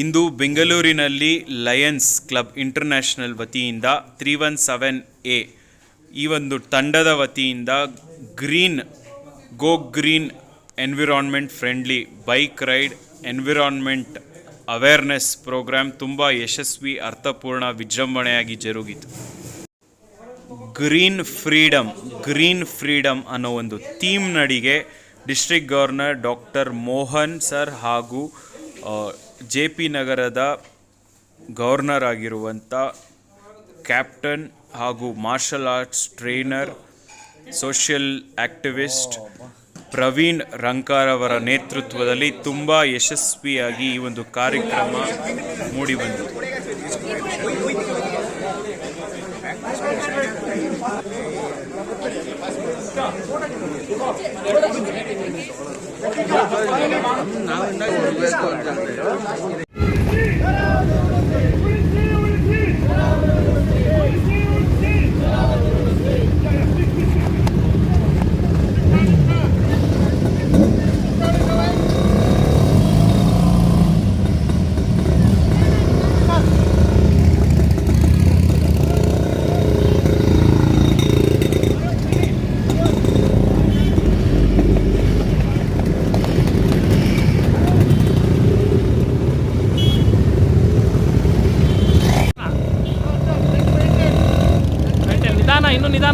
ಇಂದು ಬೆಂಗಳೂರಿನಲ್ಲಿ Lions club international ವತಿಯಿಂದ three one seven A, ಈ ಒಂದು ತಂಡದ ವತಿಯಿಂದ green, go green environment friendly bike ride environment awareness programme ತುಂಬ ಯಶಸ್ವಿ, ಅರ್ಥಪೂರ್ಣ ವಿಜೃಂಭಣೆಯಾಗಿ ಜರುಗಿತು. ಗ್ರೀನ್ ಫ್ರೀಡಮ್ ಗ್ರೀನ್ ಫ್ರೀಡಮ್ ಅನ್ನೋ ಒಂದು ಥೀಮ್ ನಡಿಗೆ district governor doctor Mohan sir ಹಾಗೂ ಜೆ ಪಿ ನಗರದ ಗವರ್ನರ್ ಆಗಿರುವಂಥ ಕ್ಯಾಪ್ಟನ್ ಹಾಗೂ martial arts trainer, social activist Praveen Rankar ಅವರ ನೇತೃತ್ವದಲ್ಲಿ ತುಂಬ ಯಶಸ್ವಿಯಾಗಿ ಈ ಒಂದು ಕಾರ್ಯಕ್ರಮ ಮೂಡಿಬಂದಿತು நான்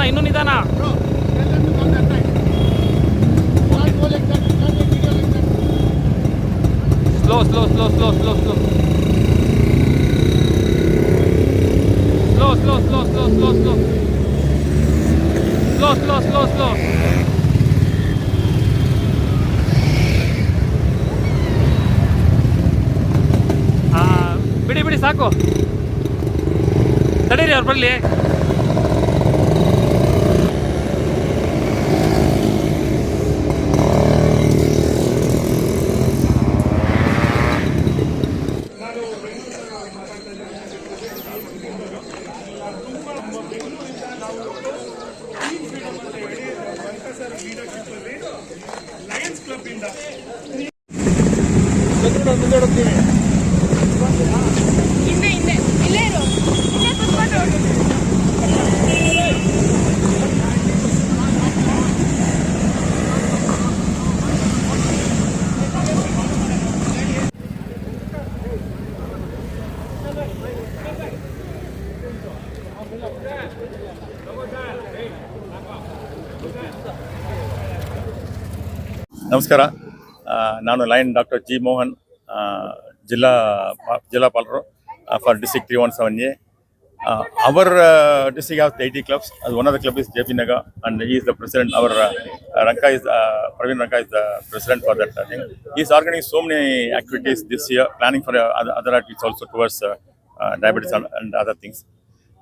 ನಿಧಾನ, ಇನ್ನು ನಿಧಾನ. Slow slow slow slow slow slow slow slow slow slow slow slow slow slow slow slow ಬಿಡಿ ಬಿಡಿ, ಸಾಕು. ತಡೀರಿ ಅವ್ರು ಬರಲಿ. ನಮಸ್ಕಾರ. ನಾನು ಲೈನ್ ಡಾಕ್ಟರ್ ಜಿ ಮೋಹನ್. ಆ, ಜಿಲ್ಲಾ ಪಾ- ಜಿಲ್ಲಾಪಾಲರು for district three one seven A our district have eighty clubs ಅದು one of the club is J P Nagar and is the president our Ranka is Praveen Ranka is the president for that thing is organise so many activities this year planning for other activities also towards diabetes and, and other things.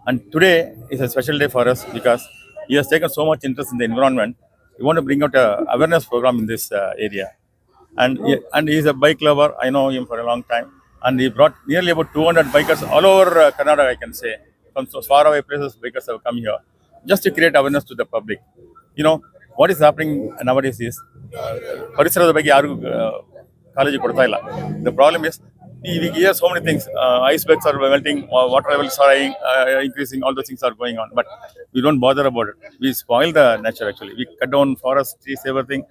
And today is a special day for us because he has taken so much interest in the environment. We want to bring out a awareness program in this uh, area. And he, and he is a bike lover. I know him for a long time. And he brought nearly about 200 bikers all over uh, Karnataka, I can say. From so far away places, bikers have come here just to create awareness to the public. You know, what is happening nowadays is ಪರಿಸರದ ಬಗ್ಗೆ ಯಾರಿಗೂ ಕಾಳಜಿ ಕೊಡ್ತಾ ಇಲ್ಲ the problem is we hear so many things. Uh, icebergs are melting, uh, water levels are uh, increasing, all those things are going on. But we don't bother about it. We spoil the nature actually. We cut down forests, trees, everything,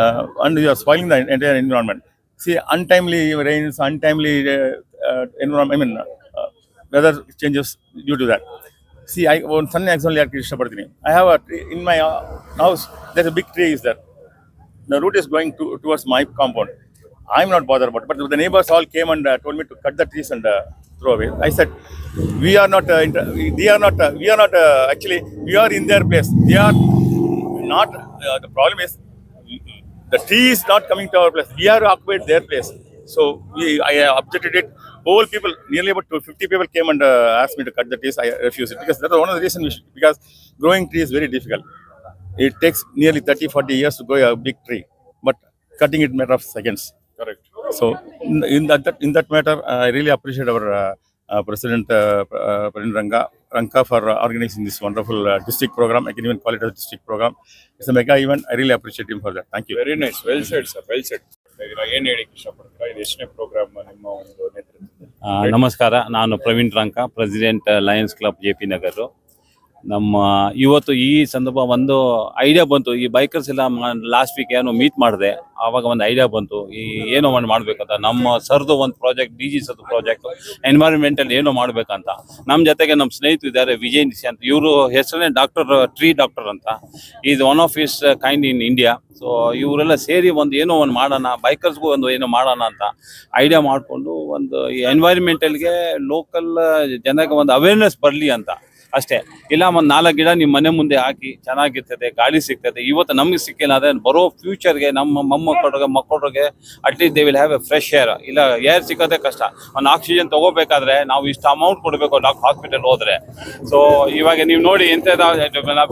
uh, and we are spoiling the entire environment. See, untimely rains, untimely uh, uh, environment, I mean, uh, weather changes due to that. See, I ಒಂದು ಸಣ್ಣ example ಯಾಕೆ ಇಷ್ಟಪಡ್ತೀನಿ I have a in my house there a big tree is there the route is going to, towards my compound. I'm not bothered about it, but the neighbors all came and uh, told me to cut the trees and uh, throw away. I said, we are not, uh, inter- we- they are not, uh, we are not, uh, actually, we are in their place. They are not, uh, the problem is, the tree is not coming to our place. We are occupied their place. So we, I objected it. Whole people, nearly about 50 people came and uh, asked me to cut the trees. I refused it because that's one of the reasons we should, because growing tree is very difficult. It takes nearly 30, 40 years to grow a big tree, but cutting it matter of seconds. Correct. So in, in that, that in that matter, I really appreciate our uh, uh, President uh, uh, President Ranga Ranka for uh, organizing this wonderful uh, district program. I can even call it a district program. It's a mega event. I really appreciate him for that. Thank you. Very nice. Well said, sir. Well said. ಏನ್ ಹೇಳಿಕ್ ಇಷ್ಟಪಡ್ತೀರಾ ಇದು ಎಷ್ಟನೇ program ನಿಮ್ಮ ಒಂದು ನೇತೃತ್ವದಲ್ಲಿ ಆ, ನಮಸ್ಕಾರ ನಾನು Praveen Ranka president Lions Club J P Nagar ನಮ್ಮ ಇವತ್ತು ಈ ಸಂದರ್ಭ ಒಂದು ಐಡಿಯಾ ಬಂತು. ಈ ಬೈಕರ್ಸ್ ಎಲ್ಲ ಲಾಸ್ಟ್ ವೀಕ್ ಏನೋ ಮೀಟ್ ಮಾಡಿದೆ. ಆವಾಗ ಒಂದು ಐಡಿಯಾ ಬಂತು. ಈ ಏನೋ ಒಂದು ಮಾಡ್ಬೇಕಂತ. ನಮ್ಮ ಸರ್ದು ಒಂದು ಪ್ರಾಜೆಕ್ಟ್ ಡಿ ಜಿ ಸರ್ದು ಪ್ರಾಜೆಕ್ಟ್ ಎನ್ವೈರನ್ಮೆಂಟಲ್ಲಿ ಏನೋ ಮಾಡ್ಬೇಕಂತ. ನಮ್ಮ ಜೊತೆಗೆ ನಮ್ಮ ಸ್ನೇಹಿತರು ಇದ್ದಾರೆ, ವಿಜಯ್ ನಿಶಿ ಅಂತ. ಇವರು ಹೆಸರೇ ಡಾಕ್ಟರ್ ಟ್ರೀ ಡಾಕ್ಟರ್ ಅಂತ. Is one of is kind in India so ಇವರೆಲ್ಲ ಸೇರಿ ಒಂದು ಏನೋ ಒಂದು ಮಾಡೋಣ ಬೈಕರ್ಸ್ಗೂ ಒಂದು ಏನೋ ಮಾಡೋಣ ಅಂತ ಐಡಿಯಾ ಮಾಡಿಕೊಂಡು ಒಂದು ಈ ಎನ್ವೈರನ್ಮೆಂಟಲ್ಗೆ ಲೋಕಲ್ ಜನಕ್ಕೆ ಒಂದು ಅವೇರ್ನೆಸ್ ಬರಲಿ ಅಂತ. ಅಷ್ಟೇ. ಇಲ್ಲ, ಒಂದು ನಾಲ್ಕು ಗಿಡ ನಿಮ್ಮ ಮನೆ ಮುಂದೆ ಹಾಕಿ ಚೆನ್ನಾಗಿರ್ತದೆ, ಗಾಳಿ ಸಿಗ್ತದೆ. ಇವತ್ತು ನಮಗೆ ಸಿಕ್ಕಿಲ್ಲ ಅದೇ ಬರೋ ಫ್ಯೂಚರ್ಗೆ ನಮ್ಮ ಮೊಮ್ಮಕ್ಕಳಿಗೆ ಮಕ್ಕಳಿಗೆ at least they will have a fresh air ಇಲ್ಲ ಏರ್ ಸಿಗೋದೇ ಕಷ್ಟ. ಒಂದು ಆಕ್ಸಿಜನ್ ತಗೋಬೇಕಾದ್ರೆ ನಾವು ಇಷ್ಟು ಅಮೌಂಟ್ ಕೊಡಬೇಕು ಡಾಕ್ ಹಾಸ್ಪಿಟಲ್ ಹೋದ್ರೆ. ಸೊ ಇವಾಗ ನೀವು ನೋಡಿ ಎಂತ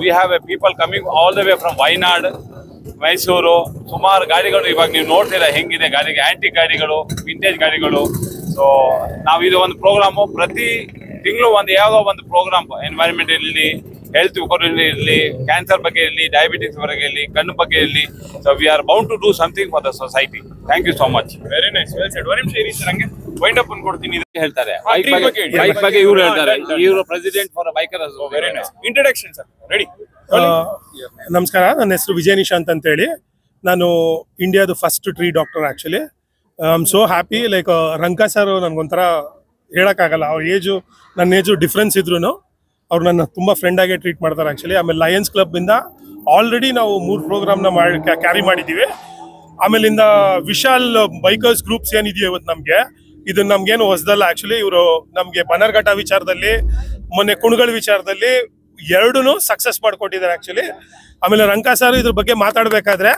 we have a people coming all the way from Wayanad Mysuru ಸುಮಾರು ಗಾಡಿಗಳು ಇವಾಗ ನೀವು ನೋಡ್ತೀರಾ ಹೆಂಗಿದೆ ಗಾಡಿಗೆ ಆಂಟಿ ಗಾಡಿಗಳು ವಿಂಟೇಜ್ ಗಾಡಿಗಳು. ಸೊ ನಾವು ಇದು ಒಂದು ಪ್ರೋಗ್ರಾಮು ಪ್ರತಿ ತಿಂಗಳು ಒಂದು ಯಾವುದೋ ಒಂದು ಪ್ರೋಗ್ರಾಮ್ ಎನ್ವೈರನ್ಮೆಂಟ್ ಇರಲಿ ಹೆಲ್ತ್ ಇರಲಿ ಕ್ಯಾನ್ಸರ್ ಬಗ್ಗೆ ಇರಲಿ ಡಯಾಬಿಟಿಸ್ ಬಗ್ಗೆ ಇರಲಿ ಕಣ್ಣು ಬಗ್ಗೆ ಇರಲಿ so we are bound to do something for the society thank you so much very nice well said ಒಂದು ನಿಮಿಷ ಇರಿ ಸರ್ ಹಂಗೆ ವೈಂಡ್ ಅಪ್ ಕೊಡ್ತೀನಿ. ಇದು ಹೇಳ್ತಾರೆ. ಹಾ, ಬೈಕ್ ಬಗ್ಗೆ ಬಗ್ಗೆ ಬೈಕ್ ಬಗ್ಗೆ ಇವರು ಹೇಳ್ತಾರೆ. ಇವರು president for biker very nice introduction sir ready ನಮಸ್ಕಾರ. ನನ್ನ ಹೆಸರು ವಿಜಯ ನಿಶಾಂತ್ ಅಂತ ಹೇಳಿ ನಾನು ಇಂಡಿಯಾದ first tree doctor actually I am so happy like Ranka sir ನನಗೊಂಥರ ಹೇಳೋಕ್ಕಾಗಲ್ಲ. ಅವ್ರ ಏಜು ನನ್ನ ಏಜು ಡಿಫ್ರೆನ್ಸ್ ಇದ್ರು ಅವ್ರು ನನ್ನ ತುಂಬ ಫ್ರೆಂಡಾಗೆ ಟ್ರೀಟ್ ಮಾಡ್ತಾರೆ ಆ್ಯಕ್ಚುಲಿ ಆಮೇಲೆ ಲಯನ್ಸ್ ಕ್ಲಬ್ಬಿಂದ ಆಲ್ರೆಡಿ ನಾವು ಮೂರು ಪ್ರೋಗ್ರಾಮ್ನ ಮಾಡಿ ಕ್ಯಾರಿ ಮಾಡಿದ್ದೀವಿ ಆಮೇಲಿಂದ ವಿಶಾಲ್ ಬೈಕರ್ಸ್ ಗ್ರೂಪ್ಸ್ ಏನಿದೆಯೋ ಇವತ್ತು ನಮಗೆ ಇದು ನಮಗೇನು ಹೊಸದಲ್ಲ ಆ್ಯಕ್ಚುಲಿ ಇವರು ನಮಗೆ ಬನರ್ಘಟ್ಟ ವಿಚಾರದಲ್ಲಿ, ಮೊನ್ನೆ ಕುಣಗಳ ವಿಚಾರದಲ್ಲಿ ಎರಡೂ ಸಕ್ಸಸ್ ಮಾಡ್ಕೊಟ್ಟಿದ್ದಾರೆ ಆ್ಯಕ್ಚುಲಿ ಆಮೇಲೆ ರಂಕಾ ಸರ್ ಇದ್ರ ಬಗ್ಗೆ ಮಾತಾಡಬೇಕಾದ್ರೆ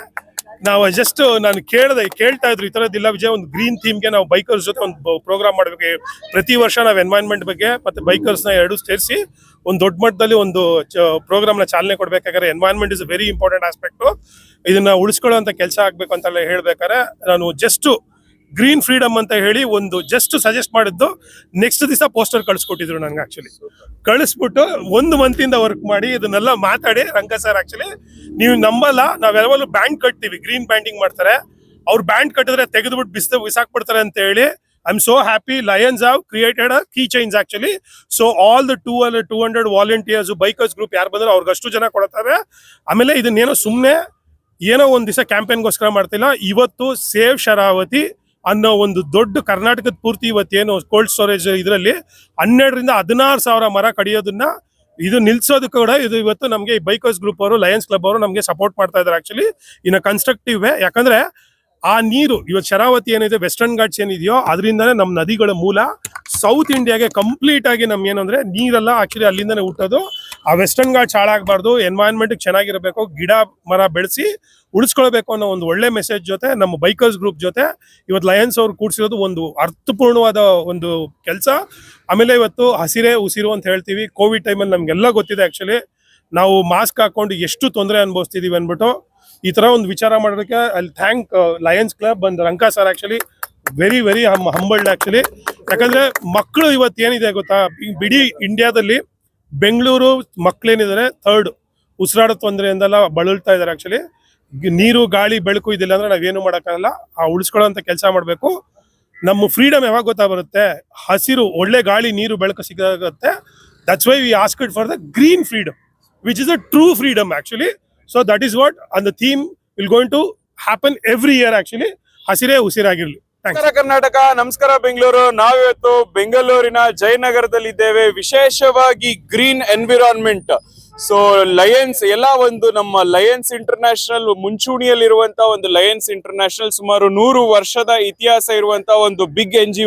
ನಾವು ಜಸ್ಟ್ ನಾನು ಕೇಳಿದೆ, ಕೇಳ್ತಾ ಇದ್ರು, ಈ ಥರದ್ದಿಲ್ಲ ವಿಜಯ್, ಒಂದು ಗ್ರೀನ್ ಥೀಮ್ಗೆ ನಾವು ಬೈಕರ್ಸ್ ಜೊತೆ ಒಂದು ಪ್ರೋಗ್ರಾಮ್ ಮಾಡಬೇಕು. ಪ್ರತಿ ವರ್ಷ ನಾವು ಎನ್ವೈರ್ನ್ಮೆಂಟ್ ಬಗ್ಗೆ ಮತ್ತೆ ಬೈಕರ್ಸ್ನ ಎರಡು ಸೇರಿಸಿ ಒಂದು ದೊಡ್ಡ ಮಟ್ಟದಲ್ಲಿ ಒಂದು ಪ್ರೋಗ್ರಾಮ್ನ ಚಾಲನೆ ಕೊಡಬೇಕಾದ್ರೆ environment is very important aspect ಇದನ್ನ ಅಂತ ಕೆಲಸ ಆಗ್ಬೇಕು ಅಂತೆಲ್ಲ ಹೇಳ್ಬೇಕಾದ್ರೆ, ನಾನು ಜಸ್ಟ್ ಗ್ರೀನ್ ಫ್ರೀಡಮ್ ಅಂತ ಹೇಳಿ ಒಂದು ಜಸ್ಟ್ ಸಜೆಸ್ಟ್ ಮಾಡಿದ್ದು. ನೆಕ್ಸ್ಟ್ ದಿವಸ ಪೋಸ್ಟರ್ ಕಳಿಸ್ಕೊಟ್ಟಿದ್ರು ನಂಗೆ ಆಕ್ಚುಲಿ ಕಳಿಸ್ಬಿಟ್ಟು ಒಂದು ಮಂತಿಂದ ವರ್ಕ್ ಮಾಡಿ ಇದನ್ನೆಲ್ಲ ಮಾತಾಡಿ, ರಂಗ ಸರ್ ಆಕ್ಚುಲಿ ನೀವು ನಂಬಲ್ಲ, ನಾವ್ ಯಾವಾಗಲೂ ಬ್ಯಾಂಡ್ ಕಟ್ತೀವಿ ಗ್ರೀನ್ ಬ್ಯಾಂಡಿಂಗ್ ಮಾಡ್ತಾರೆ. ಅವ್ರು ಬ್ಯಾಂಡ್ ಕಟ್ಟಿದ್ರೆ ತೆಗೆದುಬಿಟ್ಟು ಬಿಸ್ ಬಿಸಾಕ್ಬಿಡ್ತಾರೆ ಅಂತ ಹೇಳಿ I am so happy Lions have created key chains actually so all the two all two hundred volunteers bikers group ಯಾರು ಬಂದ್ರೆ ಅವ್ರಿಗೆ ಅಷ್ಟು ಜನ ಕೊಡ್ತಾರೆ. ಆಮೇಲೆ ಇದನ್ನೇನೋ ಸುಮ್ಮನೆ ಏನೋ ಒಂದು ದಿವಸ ಕ್ಯಾಂಪೇನ್ಗೋಸ್ಕರ ಮಾಡ್ತಿಲ್ಲ, ಇವತ್ತು ಸೇವ್ ಶರಾವತಿ ಅನ್ನೋ ಒಂದು ದೊಡ್ಡ ಕರ್ನಾಟಕದ ಪೂರ್ತಿ ಇವತ್ತೇನು ಕೋಲ್ಡ್ ಸ್ಟೋರೇಜ್ ಇದರಲ್ಲಿ ಹನ್ನೆರಡರಿಂದ ಹದಿನಾರು ಸಾವಿರ ಮರ ಕಡಿಯೋದನ್ನ ಇದು ನಿಲ್ಸೋದು ಕೂಡ ಇದು ಇವತ್ತು ನಮಗೆ ಬೈಕರ್ಸ್ ಗ್ರೂಪ್ ಅವರು ಲಯನ್ಸ್ ಕ್ಲಬ್ ಅವರು ನಮಗೆ ಸಪೋರ್ಟ್ ಮಾಡ್ತಾ ಇದ್ದಾರೆ ಆಕ್ಚುಲಿ ಇನ್ ಕನ್ಸ್ಟ್ರಕ್ಟಿವ್ ವೇ. ಯಾಕಂದ್ರೆ ಆ ನೀರು ಇವತ್ತು ಶರಾವತಿ ಏನಿದೆ ವೆಸ್ಟರ್ನ್ ಘಾಟ್ಸ್ ಏನಿದೆಯೋ, ಅದರಿಂದನೇ ನಮ್ಮ ನದಿಗಳ ಮೂಲ ಸೌತ್ ಇಂಡಿಯಾಗೆ ಕಂಪ್ಲೀಟ್ ಆಗಿ ನಮ್ಗೆ ಏನಂದ್ರೆ, ನೀರೆಲ್ಲ ಆಕ್ಚುಲಿ ಅಲ್ಲಿಂದನೇ ಹುಟ್ಟೋದು. ಆ ವೆಸ್ಟರ್ನ್ ಘಾಟ್ಸ್ ಹಾಳಾಗಬಾರ್ದು ಎನ್ವೈರನ್ಮೆಂಟ್ ಚೆನ್ನಾಗಿರಬೇಕು, ಗಿಡ, ಮರ ಬೆಳೆಸಿ ಉಳಿಸ್ಕೊಳ್ಬೇಕು ಅನ್ನೋ ಒಂದು ಒಳ್ಳೆ ಮೆಸೇಜ್ ಜೊತೆ, ನಮ್ಮ ಬೈಕರ್ಸ್ ಗ್ರೂಪ್ ಜೊತೆ ಇವತ್ತು ಲಯನ್ಸ್ ಅವ್ರು ಕೂಡ್ಸಿರೋದು ಒಂದು ಅರ್ಥಪೂರ್ಣವಾದ ಒಂದು ಕೆಲಸ. ಆಮೇಲೆ ಇವತ್ತು ಹಸಿರೇ ಉಸಿರು ಅಂತ ಹೇಳ್ತೀವಿ. ಕೋವಿಡ್ ಟೈಮಲ್ಲಿ ನಮಗೆಲ್ಲ ಗೊತ್ತಿದೆ ಆ್ಯಕ್ಚುಲಿ ನಾವು ಮಾಸ್ಕ್ ಹಾಕೊಂಡು ಎಷ್ಟು ತೊಂದರೆ ಅನುಭವಿಸ್ತಿದ್ದೀವಿ ಅಂದ್ಬಿಟ್ಟು ಈ ತರ ಒಂದು ವಿಚಾರ ಮಾಡೋದಕ್ಕೆ ಅಲ್ಲಿ thank Lions Club and Ranka sir actually very very hmm humbled actually ಯಾಕಂದ್ರೆ ಮಕ್ಕಳು ಇವತ್ತು ಏನಿದೆ ಗೊತ್ತಾ? ಬಿಡಿ ಇಂಡಿಯಾದಲ್ಲಿ ಬೆಂಗಳೂರು ಮಕ್ಕಳೇನಿದ್ದಾರೆ ಥರ್ಡ್ ಉಸಿರಾಡೋ ತೊಂದರೆಯಿಂದೆಲ್ಲ ಬಳಲ್ತಾ ಇದ್ದಾರೆ ಆಕ್ಚುಲಿ ನೀರು, ಗಾಳಿ, ಬೆಳಕು ಇದಿಲ್ಲ ಅಂದ್ರೆ ನಾವೇನು ಮಾಡೋಕ್ಕಾಗಲ್ಲ. ಆ ಉಳಿಸ್ಕೊಳ್ಳೋಂಥ ಕೆಲಸ ಮಾಡಬೇಕು. ನಮ್ಮ ಫ್ರೀಡಮ್ ಯಾವಾಗ ಗೊತ್ತಾ ಬರುತ್ತೆ? ಹಸಿರು, ಒಳ್ಳೆ ಗಾಳಿ, ನೀರು, ಬೆಳಕು ಸಿಗುತ್ತೆ. That's why we asked for the green freedom which is a true freedom actually so that is what and the theme will going to happen every year actually ಹಸಿರೇ ಉಸಿರಾಗಿರ್ಲಿ. ನಮಸ್ಕಾರ ಕರ್ನಾಟಕ, ನಮಸ್ಕಾರ ಬೆಂಗಳೂರು. ನಾವಿವತ್ತು ಬೆಂಗಳೂರಿನ ಜಯನಗರದಲ್ಲಿದ್ದೇವೆ. ವಿಶೇಷವಾಗಿ ಗ್ರೀನ್ ಎನ್ವಿರಾನ್ಮೆಂಟ್. ಸೊ ಲಯನ್ಸ್ ಎಲ್ಲ ಒಂದು ನಮ್ಮ Lions international ಮುಂಚೂಣಿಯಲ್ಲಿರುವಂತ ಒಂದು ಲಯನ್ಸ್ ಇಂಟರ್ನ್ಯಾಷನಲ್ ಸುಮಾರು ನೂರು ವರ್ಷದ ಇತಿಹಾಸ ಇರುವಂತಹ ಒಂದು big N G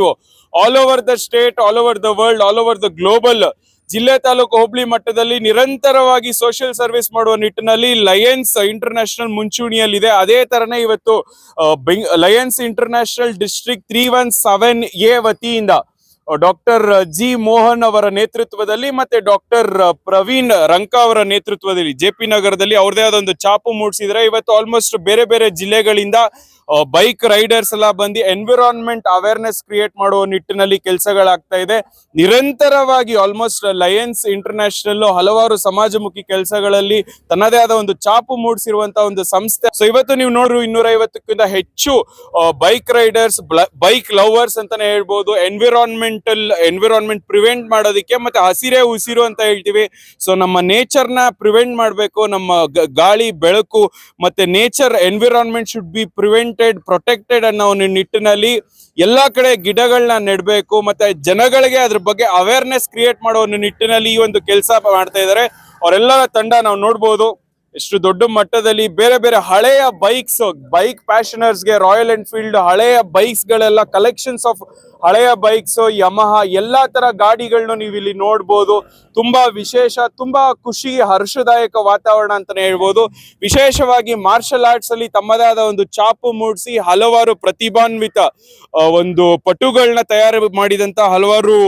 all over the state all over the world all over the global ಜಿಲ್ಲೆ ತಾಲೂಕು ಹೋಬಳಿ ಮಟ್ಟದಲ್ಲಿ ನಿರಂತರವಾಗಿ ಸೋಷಿಯಲ್ ಸರ್ವಿಸ್ ಮಾಡುವ ನಿಟ್ಟಿನಲ್ಲಿ ಲಯನ್ಸ್ ಇಂಟರ್ನ್ಯಾಷನಲ್ ಮುಂಚೂಣಿಯಲ್ಲಿದೆ. ಅದೇ ತರನೇ ಇವತ್ತು Lions inter international district three one seven A ವತಿಯಿಂದ ಡಾಕ್ಟರ್ ಜಿ ಮೋಹನ್ ಅವರ ನೇತೃತ್ವದಲ್ಲಿ ಮತ್ತೆ ಡಾಕ್ಟರ್ ಪ್ರವೀಣ್ ರಂಕಾ ಅವರ ನೇತೃತ್ವದಲ್ಲಿ, ಜೆ ಪಿ ನಗರದಲ್ಲಿ ಅವ್ರದೇ ಆದ ಒಂದು ಚಾಪು ಮೂಡಿಸಿದ್ರೆ ಇವತ್ತು ಆಲ್ಮೋಸ್ಟ್ ಬೇರೆ ಬೇರೆ ಜಿಲ್ಲೆಗಳಿಂದ ಬೈಕ್ ರೈಡರ್ಸ್ ಎಲ್ಲ ಬಂದು ಎನ್ವಿರಾನ್ಮೆಂಟ್ ಅವೇರ್ನೆಸ್ ಕ್ರಿಯೇಟ್ ಮಾಡುವ ನಿಟ್ಟಿನಲ್ಲಿ ಕೆಲಸಗಳಾಗ್ತಾ ಇದೆ. ನಿರಂತರವಾಗಿ ಆಲ್ಮೋಸ್ಟ್ ಲಯನ್ಸ್ ಇಂಟರ್ನ್ಯಾಷನಲ್ ಹಲವಾರು ಸಮಾಜಮುಖಿ ಕೆಲಸಗಳಲ್ಲಿ ತನ್ನದೇ ಆದ ಒಂದು ಚಾಪು ಮೂಡಿಸಿರುವಂತಹ ಒಂದು ಸಂಸ್ಥೆ. ಸೊ ಇವತ್ತು ನೀವು ನೋಡ್ರು ಇನ್ನೂರ ಐವತ್ತಕ್ಕಿಂತ ಹೆಚ್ಚು ಬೈಕ್ ರೈಡರ್ಸ್ ಬೈಕ್ ಲವರ್ಸ್ ಅಂತಾನೆ ಹೇಳ್ಬೋದು. ಎನ್ವಿರಾನ್ಮೆಂಟಲ್ ಎನ್ವಿರಾನ್ಮೆಂಟ್ ಪ್ರಿವೆಂಟ್ ಮಾಡೋದಕ್ಕೆ ಮತ್ತೆ ಹಸಿರೇ ಉಸಿರು ಅಂತ ಹೇಳ್ತೀವಿ. ಸೊ ನಮ್ಮ ನೇಚರ್ನ ಪ್ರಿವೆಂಟ್ ಮಾಡಬೇಕು, ನಮ್ಮ ಗಾಳಿ, ಬೆಳಕು ಮತ್ತೆ nature environment should be prevented protected ಅನ್ನೋ ಒಂದು ನಿಟ್ಟಿನಲ್ಲಿ ಎಲ್ಲಾ ಕಡೆ ಗಿಡಗಳನ್ನ ನೆಡಬೇಕು, ಮತ್ತೆ ಜನಗಳಿಗೆ ಅದ್ರ ಬಗ್ಗೆ ಅವೇರ್ನೆಸ್ ಕ್ರಿಯೇಟ್ ಮಾಡೋ ಒಂದು ನಿಟ್ಟಿನಲ್ಲಿ ಈ ಒಂದು ಕೆಲಸ ಮಾಡ್ತಾ ಇದ್ದಾರೆ ಅವರೆಲ್ಲರ ತಂಡ ನಾವು ನೋಡ್ಬೋದು. ಎಷ್ಟು ದೊಡ್ಡ ಮಟ್ಟದಲ್ಲಿ ಬೇರೆ ಬೇರೆ ಹಳೆಯ ಬೈಕ್ಸ್ ಬೈಕ್ ಪ್ಯಾಷನರ್ಸ್ಗೆ ರಾಯಲ್ ಎನ್ಫೀಲ್ಡ್ ಹಳೆಯ ಬೈಕ್ಸ್ ಗಳೆಲ್ಲ ಕಲೆಕ್ಷನ್ಸ್ ಆಫ್ ಹಳೆಯ ಬೈಕ್ಸ್ ಯಮಹ ಎಲ್ಲಾ ತರ ಗಾಡಿಗಳನ್ನ ನೀವು ಇಲ್ಲಿ ನೋಡ್ಬೋದು. ತುಂಬಾ ವಿಶೇಷ, ತುಂಬಾ ಖುಷಿ, ಹರ್ಷದಾಯಕ ವಾತಾವರಣ ಅಂತಾನೆ ಹೇಳ್ಬೋದು. ವಿಶೇಷವಾಗಿ ಮಾರ್ಷಲ್ ಆರ್ಟ್ಸ್ ಅಲ್ಲಿ ತಮ್ಮದೇ ಆದ ಒಂದು ಚಾಪು ಮೂಡಿಸಿ ಹಲವಾರು ಪ್ರತಿಭಾನ್ವಿತ ಒಂದು ಪಟುಗಳನ್ನ ತಯಾರು ಮಾಡಿದಂತ ಹಲವಾರು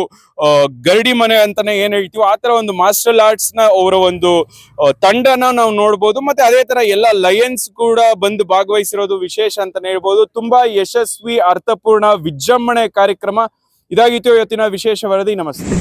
ಗರ್ಡಿ ಮನೆ ಅಂತಾನೆ ಏನ್ ಹೇಳ್ತೀವಿ ಆತರ ಒಂದು ಮಾರ್ಷಲ್ ಆರ್ಟ್ಸ್ನ ಅವರ ಒಂದು ತಂಡನ ನಾವು ನೋಡ್ಬೋದು ಮತ್ತೆ ಅದೇ ತರ ಎಲ್ಲ ಲಯನ್ಸ್ ಕೂಡ ಬಂದು ಭಾಗವಹಿಸಿರೋದು ವಿಶೇಷ ಅಂತಾನೆ ಹೇಳ್ಬೋದು. ತುಂಬಾ ಯಶಸ್ವಿ, ಅರ್ಥಪೂರ್ಣ, ವಿಜೃಂಭಣೆ ಕಾರ್ಯಕ್ರಮ ಇದಾಗಿತ್ತು ಇವತ್ತಿನ ವಿಶೇಷ ವರದಿ. ನಮಸ್ತೆ.